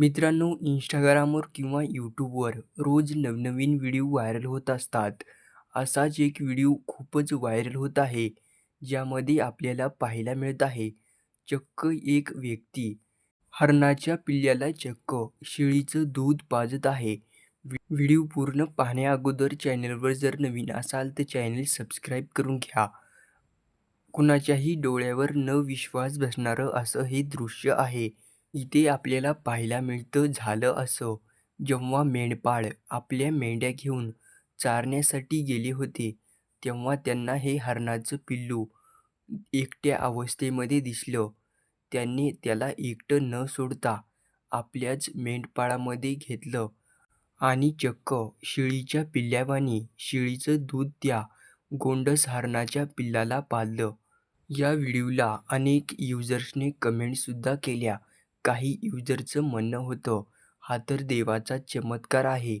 मित्रांनो इंस्टाग्रामवर किंवा यूट्यूबवर रोज नवनवीन व्हिडिओ व्हायरल होत असतात. असाच एक व्हिडिओ खूपच व्हायरल होत आहे, ज्यामध्ये आपल्याला पाहायला मिळत आहे, चक्क एक व्यक्ती हरणाच्या पिल्ल्याला चक्क शेळीचं दूध पाजत आहे. व्हिडिओ पूर्ण पाहण्याअगोदर चॅनलवर जर नवीन असाल तर चॅनल सबस्क्राईब करून घ्या. कुणाच्याही डोळ्यावर न विश्वास बसणारं असं हे दृश्य आहे. इथे आपल्याला पाहायला मिळतं झालं असं, जेव्हा मेंढपाळ आपल्या मेंढ्या घेऊन चारण्यासाठी गेले होते, तेव्हा त्यांना हे हरणाचं पिल्लू एकट्या अवस्थेमध्ये दिसलं. त्यांनी त्याला एकटं न सोडता आपल्याच मेंढपाळामध्ये घेतलं आणि चक्क शिळीच्या पिल्ल्यावानी शिळीचं दूध त्या गोंडस हरणाच्या पिल्लाला पाजलं. या व्हिडिओला अनेक युजर्सने कमेंटसुद्धा केल्या. काही युजरचं म्हणणं होतं, हा तर देवाचा चमत्कार आहे.